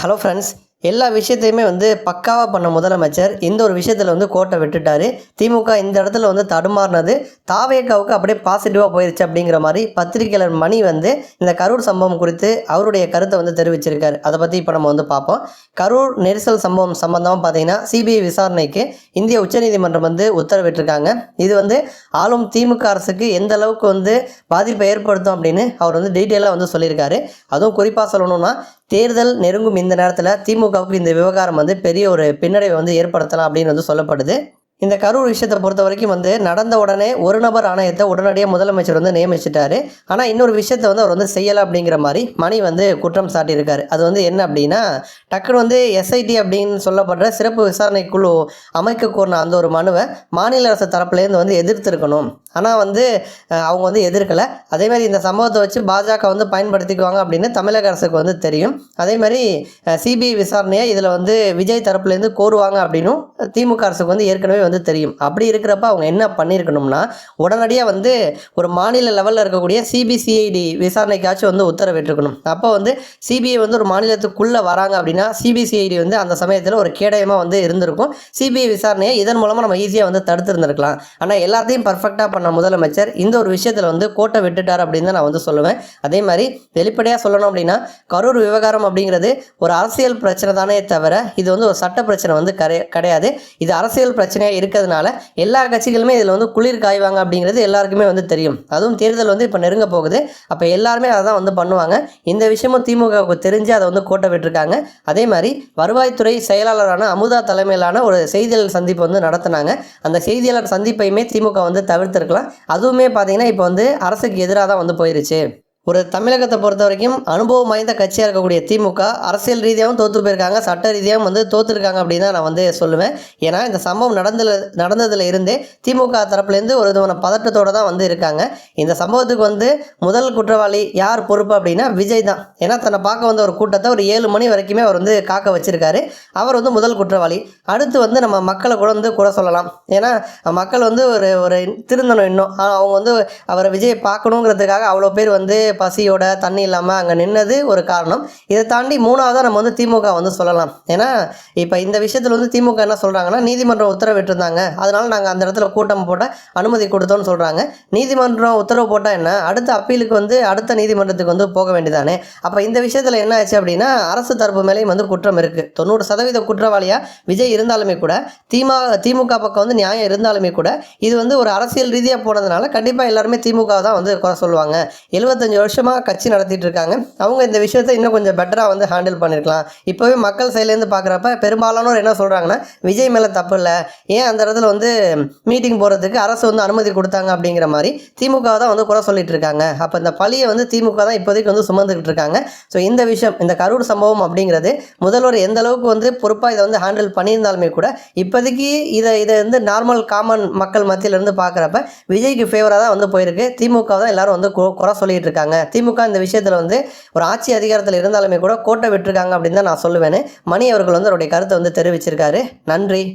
Hello friends எல்லா விஷயத்தையுமே வந்து பக்காவாக பண்ண முதலமைச்சர் இந்த ஒரு விஷயத்தில் வந்து கோட்டை விட்டுட்டாரு. திமுக இந்த இடத்துல வந்து தடுமாறினது. தாவேக்காவுக்கு அப்படியே பாசிட்டிவாக போயிருச்சு அப்படிங்கிற மாதிரி பத்திரிகையாளர் மணி வந்து இந்த கரூர் சம்பவம் குறித்து அவருடைய கருத்தை வந்து தெரிவிச்சிருக்காரு. அதை பற்றி இப்போ நம்ம வந்து பார்ப்போம். கரூர் நெரிசல் சம்பவம் சம்பந்தமாக பார்த்தீங்கன்னா சிபிஐ விசாரணைக்கு இந்திய உச்சநீதிமன்றம் வந்து உத்தரவிட்டிருக்காங்க. இது வந்து ஆளும் திமுக அரசுக்கு எந்த அளவுக்கு வந்து பாதிப்பை ஏற்படுத்தும் அப்படின்னு அவர் வந்து டீட்டெயிலாக வந்து சொல்லியிருக்காரு. அதுவும் குறிப்பாக சொல்லணும்னா தேர்தல் நெருங்கும் இந்த நேரத்தில் திமுக திமுகவுக்கு இந்த விவகாரம் வந்து பெரிய ஒரு பின்னடைவை வந்து ஏற்படுத்தலாம் அப்படின்னு வந்து சொல்லப்படுது. இந்த கரூர் விஷயத்தை பொறுத்த வரைக்கும் வந்து நடந்த உடனே ஒரு நபர் ஆணையத்தை உடனடியாக முதலமைச்சர் வந்து நியமிச்சிட்டாரு. ஆனால் இன்னொரு விஷயத்தை வந்து அவர் வந்து செய்யலை அப்படிங்கிற மாதிரி மணி வந்து குற்றம் சாட்டியிருக்காரு. அது வந்து என்ன அப்படின்னா டக்குன்னு வந்து எஸ்ஐடி அப்படின்னு சொல்லப்படுற சிறப்பு விசாரணை குழு அமைக்க கோரின அந்த ஒரு மனுவை மாநில அரசு தரப்புலேருந்து வந்து எதிர்த்திருக்கணும். ஆனால் வந்து அவங்க வந்து எதிர்க்கலை. அதே மாதிரி இந்த சம்பவத்தை வச்சு பாஜக வந்து பயன்படுத்திக்குவாங்க அப்படின்னு தமிழக அரசுக்கு வந்து தெரியும். அதே மாதிரி சிபிஐ விசாரணையை இதில் வந்து விஜய் தரப்புலேருந்து கோருவாங்க அப்படின்னும் திமுக அரசுக்கு வந்து ஏற்கனவே வந்து தெரியும். அப்படி இருக்கிறப்ப அவங்க என்ன பண்ணியிருக்கணும்னா உடனடியாக வந்து ஒரு மாநில லெவலில் இருக்கக்கூடிய சிபிசிஐடி விசாரணைக்காச்சும் வந்து உத்தரவிட்டிருக்கணும். அப்போ வந்து சிபிஐ வந்து ஒரு மாநிலத்துக்குள்ளே வராங்க அப்படின்னா சிபிசிஐடி வந்து அந்த சமயத்தில் ஒரு கேடயமாக வந்து இருந்திருக்கும். சிபிஐ விசாரணையை இதன் மூலமாக நம்ம ஈஸியாக வந்து தடுத்திருந்திருக்கலாம். ஆனால் எல்லாத்தையும் பர்ஃபெக்டாக பண்ண முதலமைச்சர் இந்த ஒரு விஷயத்தில் வந்து கோட்டை விட்டுட்டார் அப்படின்னு தான் நான் வந்து சொல்லுவேன். அதே மாதிரி வெளிப்படையாக சொல்லணும் அப்படின்னா கரூர் விவகாரம் அப்படிங்கிறது ஒரு அரசியல் பிரச்சனை தானே தவிர இது வந்து ஒரு சட்ட பிரச்சனை வந்து கரை கிடையாது. இது அரசியல் பிரச்சனையாக இருக்கிறதுனால எல்லா கட்சிகளுமே இதில் வந்து குளிர் காய்வாங்க அப்படிங்கிறது எல்லாருக்குமே வந்து தெரியும். அதுவும் தேர்தல் வந்து இப்போ நெருங்க போகுது. அப்போ எல்லாருமே அதை தான் வந்து பண்ணுவாங்க. இந்த விஷயமும் திமுகவுக்கு தெரிஞ்சு அதை வந்து கோட்டை விட்டுருக்காங்க. அதே மாதிரி வருவாய்த்துறை செயலாளரான அமுதா தலைமையிலான ஒரு செய்தியாளர் சந்திப்பு வந்து நடத்தினாங்க. அந்த செய்தியாளர் சந்திப்பையுமே திமுக வந்து தவிர்த்திருக்கலாம் அதுவுமே பார்த்தீங்கன்னா இப்போ வந்து அரசுக்கு எதிராக தான் வந்து போயிருச்சு. ஒரு தமிழகத்தை பொறுத்த வரைக்கும் அனுபவம் வாய்ந்த கட்சியாக இருக்கக்கூடிய திமுக அரசியல் ரீதியாகவும் தோற்று போயிருக்காங்க. சட்ட ரீதியாகவும் வந்து தோற்றுருக்காங்க அப்படின்னு தான் நான் வந்து சொல்லுவேன். ஏன்னா இந்த சம்பவம் நடந்ததில் நடந்ததுல இருந்தே திமுக தரப்புலேருந்து ஒரு விதமான பதட்டத்தோடு தான் வந்து இருக்காங்க. இந்த சம்பவத்துக்கு வந்து முதல் குற்றவாளி யார் பொறுப்பு அப்படின்னா விஜய் தான். ஏன்னா தன்னை பார்க்க வந்த ஒரு கூட்டத்தை ஒரு ஏழு மணி வரைக்குமே அவர் வந்து காக்க வச்சிருக்காரு. அவர் வந்து முதல் குற்றவாளி. அடுத்து வந்து நம்ம மக்களை கூட வந்து கூட சொல்லலாம். ஏன்னா மக்கள் வந்து ஒரு ஒரு திருந்தணும் இன்னும். அவங்க வந்து அவரை விஜயை பார்க்கணுங்கிறதுக்காக அவ்வளோ பேர் வந்து பசியோட தண்ணி இல்லாமல் அங்கே நின்னது ஒரு காரணம். இதை தாண்டி மூணாவதாக நம்ம வந்து திமுக வந்து சொல்லலாம். ஏன்னா இப்போ இந்த விஷயத்தில் வந்து திமுக என்ன சொல்கிறாங்கன்னா நீதிமன்றம் உத்தரவிட்டிருந்தாங்க. அதனால நாங்கள் அந்த இடத்துல கூட்டம் போட்ட அனுமதி கொடுத்தோம்னு சொல்கிறாங்க நீதிமன்றம் உத்தரவு போட்டால் என்ன? அடுத்த அப்பீலுக்கு வந்து அடுத்த நீதிமன்றத்துக்கு வந்து போக வேண்டியதானே? அப்போ இந்த விஷயத்தில் என்ன ஆச்சு அப்படின்னா அரசு தரப்பு மேலேயும் வந்து குற்றம் இருக்குது தொண்ணூறு சதவீத குற்றவாளியாக விஜய் இருந்தாலுமே கூட திமுக திமுக பக்கம் வந்து நியாயம் இருந்தாலுமே கூட இது வந்து ஒரு அரசியல் ரீதியாக போனதுனால கண்டிப்பாக எல்லாருமே திமுக தான் வந்து குறை சொல்லுவாங்க. எழுபத்தஞ்சு வருஷமாக கட்சி நடத்திட்டு இருக்காங்க. அவங்க இந்த விஷயத்தை இன்னும் கொஞ்சம் பெட்டராக வந்து ஹேண்டில் பண்ணியிருக்கலாம் இப்போவே மக்கள் சைட்லேருந்து பார்க்குறப்ப பெரும்பாலானோர் என்ன சொல்கிறாங்கன்னா விஜய் மேலே தப்பு இல்லை. ஏன் அந்த இடத்துல வந்து மீட்டிங் போகிறதுக்கு அரசு வந்து அனுமதி கொடுத்தாங்க அப்படிங்கிற மாதிரி திமுக தான் வந்து குறை சொல்லிட்டு இருக்காங்க. அப்போ இந்த பழியை வந்து திமுக தான் இப்போதைக்கு வந்து சுமந்துக்கிட்டு இருக்காங்க. ஸோ இந்த விஷயம் இந்த கரூர் சம்பவம் அப்படிங்கிறது முதல்வர் எந்த அளவுக்கு வந்து பொறுப்பாக இதை வந்து ஹேண்டில் பண்ணியிருந்தாலுமே கூட இப்போதைக்கு இதை இதை வந்து நார்மல் காமன் மக்கள் மத்தியில இருந்து பார்க்குறப்ப விஜய்க்கு ஃபேவராக தான் வந்து போயிருக்கு. திமுக தான் எல்லாரும் வந்து குறை சொல்லிட்டு இருக்காங்க. திமுக இந்த விஷயத்தில் வந்து ஒரு ஆட்சி அதிகாரத்தில் இருந்தாலுமே கூட கோட்டை விட்டுருக்காங்க அப்படின்னு தான் நான் சொல்லுவேன். மணி அவர்கள் வந்து அவருடைய கருத்தை வந்து தெரிவிச்சிருக்காரு. நன்றி.